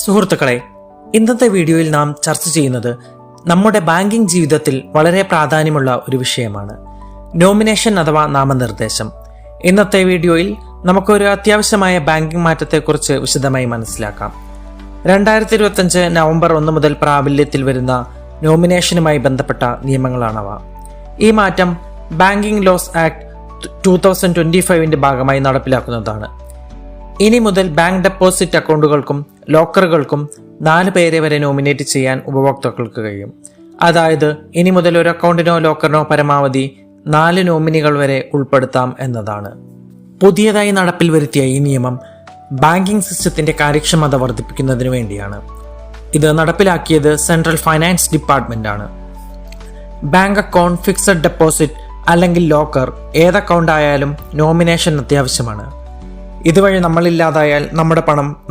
സുഹൃത്തുക്കളെ ഇന്നത്തെ വീഡിയോയിൽ നാം ചർച്ച ചെയ്യുന്നത് നമ്മുടെ ബാങ്കിംഗ് ജീവിതത്തിൽ വളരെ പ്രാധാന്യമുള്ള ഒരു വിഷയമാണ്. നോമിനേഷൻ അഥവാ നാമനിർദ്ദേശം. ഇന്നത്തെ വീഡിയോയിൽ നമുക്കൊരു അത്യാവശ്യമായ ബാങ്കിംഗ് മാറ്റത്തെക്കുറിച്ച് വിശദമായി മനസ്സിലാക്കാം. രണ്ടായിരത്തി ഇരുപത്തഞ്ച് നവംബർ ഒന്ന് മുതൽ പ്രാബല്യത്തിൽ വരുന്ന നോമിനേഷനുമായി ബന്ധപ്പെട്ട നിയമങ്ങളാണവ. ഈ മാറ്റം banking laws act two thousand twenty ഫൈവിന്റെ ഭാഗമായി നടപ്പിലാക്കുന്നതാണ്. ഇനി മുതൽ ബാങ്ക് ഡെപ്പോസിറ്റ് അക്കൗണ്ടുകൾക്കും ലോക്കറുകൾക്കും നാല് പേരെ വരെ നോമിനേറ്റ് ചെയ്യാൻ ഉപഭോക്താക്കൾക്ക് കഴിയും. അതായത് ഇനി മുതൽ ഒരു അക്കൗണ്ടിനോ ലോക്കറിനോ പരമാവധി നാല് നോമിനികൾ വരെ ഉൾപ്പെടുത്താം എന്നതാണ്. പുതിയതായി നടപ്പിൽ വരുത്തിയ ഈ നിയമം ബാങ്കിംഗ് സിസ്റ്റത്തിന്റെ കാര്യക്ഷമത വർദ്ധിപ്പിക്കുന്നതിന് വേണ്ടിയാണ്. ഇത് നടപ്പിലാക്കിയത് സെൻട്രൽ ഫൈനാൻസ് ഡിപ്പാർട്ട്മെന്റ് ആണ് ബാങ്ക് അക്കൗണ്ട് ഫിക്സഡ് ഡെപ്പോസിറ്റ് അല്ലെങ്കിൽ ലോക്കർ ഏത് അക്കൗണ്ട് ആയാലും നോമിനേഷൻ അത്യാവശ്യമാണ്. ഇതുവഴി നമ്മളില്ലാതായാൽ നമ്മുടെ പണം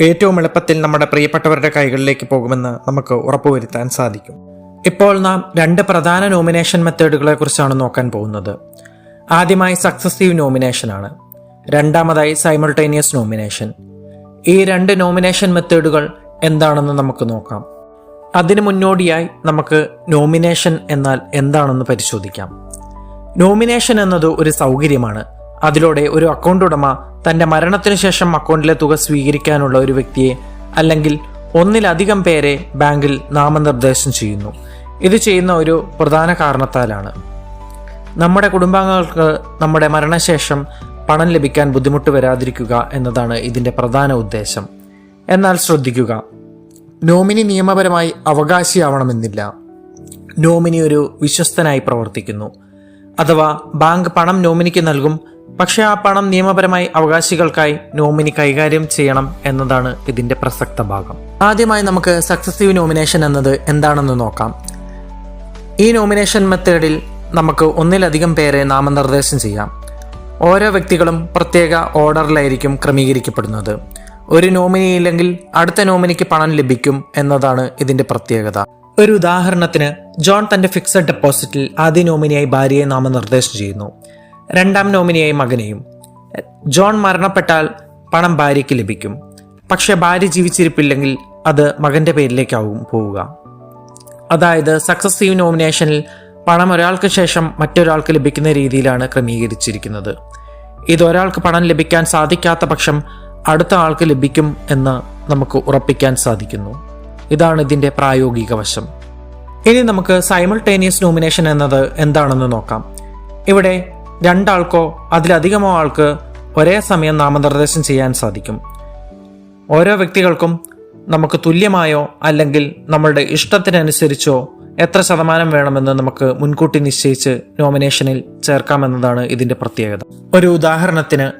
ഏറ്റവും എളുപ്പത്തിൽ നമ്മുടെ പ്രിയപ്പെട്ടവരുടെ കൈകളിലേക്ക് പോകുമെന്ന് നമുക്ക് ഉറപ്പുവരുത്താൻ സാധിക്കും. ഇപ്പോൾ നാം രണ്ട് പ്രധാന നോമിനേഷൻ മെത്തേഡുകളെ കുറിച്ചാണ് നോക്കാൻ പോകുന്നത്. ആദ്യമായി സക്സസീവ് നോമിനേഷൻ ആണ്. രണ്ടാമതായി സൈമൾട്ടേനിയസ് നോമിനേഷൻ ഈ രണ്ട് നോമിനേഷൻ മെത്തേഡുകൾ എന്താണെന്ന് നമുക്ക് നോക്കാം. അതിനു മുന്നോടിയായി നമുക്ക് നോമിനേഷൻ എന്നാൽ എന്താണെന്ന് പരിശോധിക്കാം. നോമിനേഷൻ എന്നത് ഒരു സൗകര്യമാണ്. അതിലൂടെ ഒരു അക്കൗണ്ട് ഉടമ തന്റെ മരണത്തിനു ശേഷം അക്കൗണ്ടിലെ തുക സ്വീകരിക്കാനുള്ള ഒരു വ്യക്തിയെ അല്ലെങ്കിൽ ഒന്നിലധികം പേരെ ബാങ്കിൽ നാമനിർദ്ദേശം ചെയ്യുന്നു. ഇത് ചെയ്യുന്ന ഒരു പ്രധാന കാരണത്താലാണ്. നമ്മുടെ കുടുംബാംഗങ്ങൾക്ക് നമ്മുടെ മരണശേഷം പണം ലഭിക്കാൻ ബുദ്ധിമുട്ട് വരാതിരിക്കുക എന്നതാണ് ഇതിന്റെ പ്രധാന ഉദ്ദേശം. എന്നാൽ ശ്രദ്ധിക്കുക നോമിനി നിയമപരമായി അവകാശിയാവണമെന്നില്ല. നോമിനി ഒരു വിശ്വസ്തനായി പ്രവർത്തിക്കുന്നു. അഥവാ ബാങ്ക് പണം നോമിനിക്ക് നൽകും പക്ഷെ ആ പണം നിയമപരമായി അവകാശികൾക്കായി നോമിനി കൈകാര്യം ചെയ്യണം എന്നതാണ് ഇതിന്റെ പ്രസക്ത ഭാഗം. ആദ്യമായി നമുക്ക് സക്സസീവ് നോമിനേഷൻ എന്നത് എന്താണെന്ന് നോക്കാം. ഈ നോമിനേഷൻ മെത്തേഡിൽ നമുക്ക് ഒന്നിലധികം പേരെ നാമനിർദ്ദേശം ചെയ്യാം. ഓരോ വ്യക്തികളും പ്രത്യേക ഓർഡറിലായിരിക്കും ക്രമീകരിക്കപ്പെടുന്നത്. ഒരു നോമിനി ഇല്ലെങ്കിൽ അടുത്ത നോമിനിക്ക് പണം ലഭിക്കും എന്നതാണ് ഇതിന്റെ പ്രത്യേകത. ഒരു ഉദാഹരണത്തിന് ജോൺ തന്റെ ഫിക്സഡ് ഡെപ്പോസിറ്റിൽ ആദ്യ നോമിനിയായി ഭാര്യയെ നാമനിർദ്ദേശം ചെയ്യുന്നു. രണ്ടാം നോമിനിയായി മകനെയും ജോൺ മരണപ്പെട്ടാൽ പണം ഭാര്യയ്ക്ക് ലഭിക്കും. പക്ഷെ ഭാര്യ ജീവിച്ചിരിപ്പില്ലെങ്കിൽ അത് മകന്റെ പേരിലേക്കാവും പോവുക. അതായത് സക്സസീവ് നോമിനേഷനിൽ പണം ഒരാൾക്ക് ശേഷം മറ്റൊരാൾക്ക് ലഭിക്കുന്ന രീതിയിലാണ് ക്രമീകരിച്ചിരിക്കുന്നത്. ഇത് ഒരാൾക്ക് പണം ലഭിക്കാൻ സാധിക്കാത്ത പക്ഷം അടുത്ത ആൾക്ക് ലഭിക്കും എന്ന് നമുക്ക് ഉറപ്പിക്കാൻ സാധിക്കുന്നു. ഇതാണ് ഇതിന്റെ പ്രായോഗിക വശം. ഇനി നമുക്ക് സൈമൾട്ടേനിയസ് നോമിനേഷൻ എന്നത് എന്താണെന്ന് നോക്കാം. ഇവിടെ രണ്ടാൾക്കോ അതിലധികമോ ആൾക്ക് ഒരേ സമയം നാമനിർദ്ദേശം ചെയ്യാൻ സാധിക്കും. ഓരോ വ്യക്തികൾക്കും നമുക്ക് തുല്യമായോ അല്ലെങ്കിൽ നമ്മളുടെ ഇഷ്ടത്തിനനുസരിച്ചോ എത്ര ശതമാനം വേണമെന്ന് നമുക്ക് മുൻകൂട്ടി നിശ്ചയിച്ച് നോമിനേഷനിൽ ചേർക്കാമെന്നതാണ് ഇതിന്റെ പ്രത്യേകത. ഒരു ഉദാഹരണത്തിന്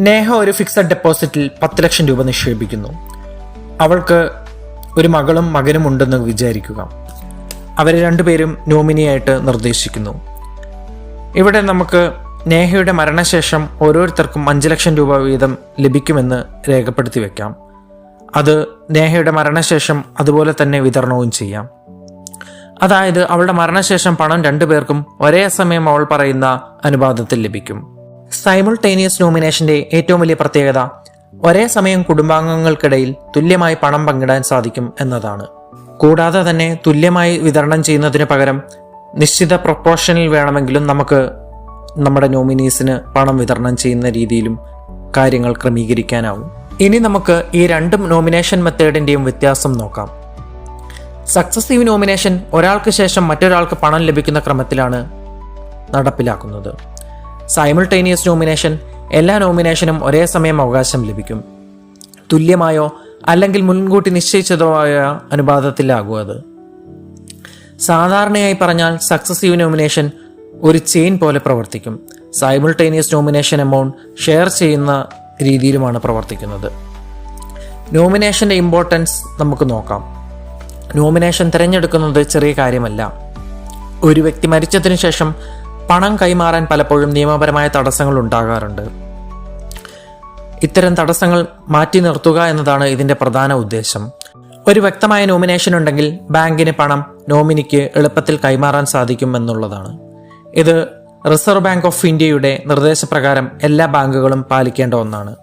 നേഹ ഒരു ഫിക്സഡ് ഡെപ്പോസിറ്റിൽ പത്ത് ലക്ഷം രൂപ നിക്ഷേപിക്കുന്നു. അവൾക്ക് ഒരു മകളും മകനും ഉണ്ടെന്ന് വിചാരിക്കുക. അവരെ രണ്ടുപേരും നോമിനിയായിട്ട് നിർദ്ദേശിക്കുന്നു. ഇവിടെ നമുക്ക് നേഹയുടെ മരണശേഷം ഓരോരുത്തർക്കും അഞ്ച് ലക്ഷം രൂപ വീതം ലഭിക്കുമെന്ന് രേഖപ്പെടുത്തി വെക്കാം. അത് നേഹയുടെ മരണശേഷം അതുപോലെ തന്നെ വിതരണവും ചെയ്യാം. അതായത് അവളുടെ മരണശേഷം പണം രണ്ടുപേർക്കും ഒരേ സമയം അവൾ പറയുന്ന അനുപാതത്തിൽ ലഭിക്കും. സൈമിൾട്ടേനിയസ് നോമിനേഷന്റെ ഏറ്റവും വലിയ പ്രത്യേകത ഒരേ സമയം കുടുംബാംഗങ്ങൾക്കിടയിൽ തുല്യമായി പണം പങ്കിടാൻ സാധിക്കും എന്നതാണ്. കൂടാതെ തന്നെ തുല്യമായി വിതരണം ചെയ്യുന്നതിന് പകരം നിശ്ചിത പ്രൊപ്പോർഷനിൽ വേണമെങ്കിലും നമുക്ക് നമ്മുടെ നോമിനീസിന് പണം വിതരണം ചെയ്യുന്ന രീതിയിലും കാര്യങ്ങൾ ക്രമീകരിക്കാനാവും. ഇനി നമുക്ക് ഈ രണ്ടും നോമിനേഷൻ മെത്തേഡിന്റെയും വ്യത്യാസം നോക്കാം. സക്സസീവ് നോമിനേഷൻ ഒരാൾക്ക് ശേഷം മറ്റൊരാൾക്ക് പണം ലഭിക്കുന്ന ക്രമത്തിലാണ് നടപ്പിലാക്കുന്നത്. സൈമിൾട്ടേനിയസ് നോമിനേഷൻ എല്ലാ നോമിനേഷനും ഒരേ സമയം അവകാശം ലഭിക്കും. തുല്യമായോ അല്ലെങ്കിൽ മുൻകൂട്ടി നിശ്ചയിച്ചതോ ആയ അനുപാതത്തിലാകും അത്. സാധാരണയായി പറഞ്ഞാൽ സക്സസീവ് നോമിനേഷൻ ഒരു ചെയിൻ പോലെ പ്രവർത്തിക്കും. സൈമിൾട്ടേനിയസ് നോമിനേഷൻ എമൗണ്ട് ഷെയർ ചെയ്യുന്ന രീതിയിലുമാണ് പ്രവർത്തിക്കുന്നത്. നോമിനേഷന്റെ ഇമ്പോർട്ടൻസ് നമുക്ക് നോക്കാം. നോമിനേഷൻ തിരഞ്ഞെടുക്കുന്നത് ചെറിയ കാര്യമല്ല. ഒരു വ്യക്തി മരിച്ചതിന് ശേഷം പണം കൈമാറാൻ പലപ്പോഴും നിയമപരമായ തടസ്സങ്ങൾ ഉണ്ടാകാറുണ്ട്. ഇത്തരം തടസ്സങ്ങൾ മാറ്റി നിർത്തുക എന്നതാണ് ഇതിന്റെ പ്രധാന ഉദ്ദേശം. ഒരു വ്യക്തമായ നോമിനേഷൻ ഉണ്ടെങ്കിൽ ബാങ്കിന് പണം നോമിനിക്ക് എളുപ്പത്തിൽ കൈമാറാൻ സാധിക്കുമെന്നുള്ളതാണ് ഇത് റിസർവ് ബാങ്ക് ഓഫ് ഇന്ത്യയുടെ നിർദ്ദേശപ്രകാരം എല്ലാ ബാങ്കുകളും പാലിക്കേണ്ട ഒന്നാണ്.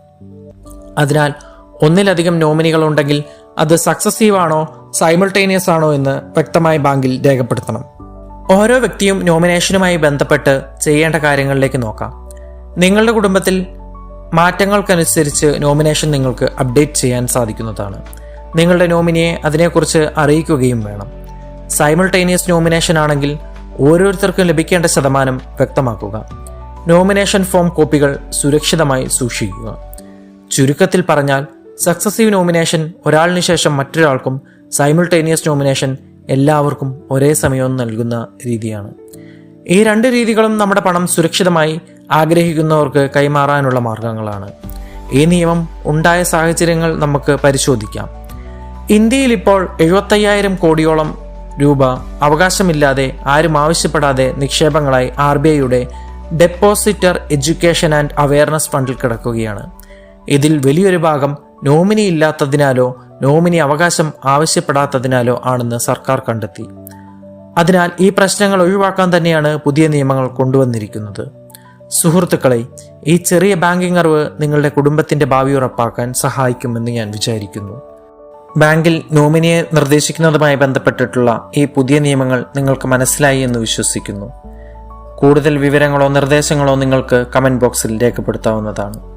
അതിനാൽ ഒന്നിലധികം നോമിനികൾ ഉണ്ടെങ്കിൽ അത് സക്സസീവ് ആണോ സൈമിൾട്ടേനിയസ് ആണോ എന്ന് വ്യക്തമായി ബാങ്കിൽ രേഖപ്പെടുത്തണം. ഓരോ വ്യക്തിയും നോമിനേഷനുമായി ബന്ധപ്പെട്ട് ചെയ്യേണ്ട കാര്യങ്ങളിലേക്ക് നോക്കാം. നിങ്ങളുടെ കുടുംബത്തിൽ മാറ്റങ്ങൾക്കനുസരിച്ച് നോമിനേഷൻ നിങ്ങൾക്ക് അപ്ഡേറ്റ് ചെയ്യാൻ സാധിക്കുന്നതാണ്. നിങ്ങളുടെ നോമിനിയെ അതിനെക്കുറിച്ച് അറിയിക്കുകയും വേണം. സൈമിൾട്ടേനിയസ് നോമിനേഷൻ ആണെങ്കിൽ ഓരോരുത്തർക്കും ലഭിക്കേണ്ട ശതമാനം വ്യക്തമാക്കുക. നോമിനേഷൻ ഫോം കോപ്പികൾ സുരക്ഷിതമായി സൂക്ഷിക്കുക. ചുരുക്കത്തിൽ പറഞ്ഞാൽ സക്സസീവ് നോമിനേഷൻ ഒരാളിന് ശേഷം മറ്റൊരാൾക്കും സൈമിൾട്ടേനിയസ് നോമിനേഷൻ എല്ലാവർക്കും ഒരേ സമയം നൽകുന്ന രീതിയാണ്. ഈ രണ്ട് രീതികളും നമ്മുടെ പണം സുരക്ഷിതമായി ആഗ്രഹിക്കുന്നവർക്ക് കൈമാറാനുള്ള മാർഗങ്ങളാണ്. ഈ നിയമം ഉണ്ടായ സാഹചര്യങ്ങൾ നമുക്ക് പരിശോധിക്കാം. ഇന്ത്യയിൽ ഇപ്പോൾ എഴുപത്തയ്യായിരം കോടിയോളം രൂപ അവകാശമില്ലാതെ ആരും ആവശ്യപ്പെടാതെ നിക്ഷേപങ്ങളായി ആർ ബി ഐയുടെ ഡെപ്പോസിറ്റർ എഡ്യൂക്കേഷൻ ആൻഡ് അവയർനെസ് ഫണ്ടിൽ കിടക്കുകയാണ്. ഇതിൽ വലിയൊരു ഭാഗം നോമിനി ഇല്ലാത്തതിനാലോ നോമിനി അവകാശം ആവശ്യപ്പെടാത്തതിനാലോ ആണെന്ന് സർക്കാർ കണ്ടെത്തി. അതിനാൽ ഈ പ്രശ്നങ്ങൾ ഒഴിവാക്കാൻ തന്നെയാണ് പുതിയ നിയമങ്ങൾ കൊണ്ടുവന്നിരിക്കുന്നത്. സുഹൃത്തുക്കളെ ഈ ചെറിയ ബാങ്കിംഗ് അറിവ് നിങ്ങളുടെ കുടുംബത്തിന്റെ ഭാവി ഉറപ്പാക്കാൻ സഹായിക്കുമെന്ന് ഞാൻ വിചാരിക്കുന്നു. ബാങ്കിൽ നോമിനിയെ നിർദ്ദേശിക്കുന്നതുമായി ബന്ധപ്പെട്ടിട്ടുള്ള ഈ പുതിയ നിയമങ്ങൾ നിങ്ങൾക്ക് മനസ്സിലായി എന്ന് വിശ്വസിക്കുന്നു. കൂടുതൽ വിവരങ്ങളോ നിർദ്ദേശങ്ങളോ നിങ്ങൾക്ക് കമന്റ് ബോക്സിൽ രേഖപ്പെടുത്താവുന്നതാണ്.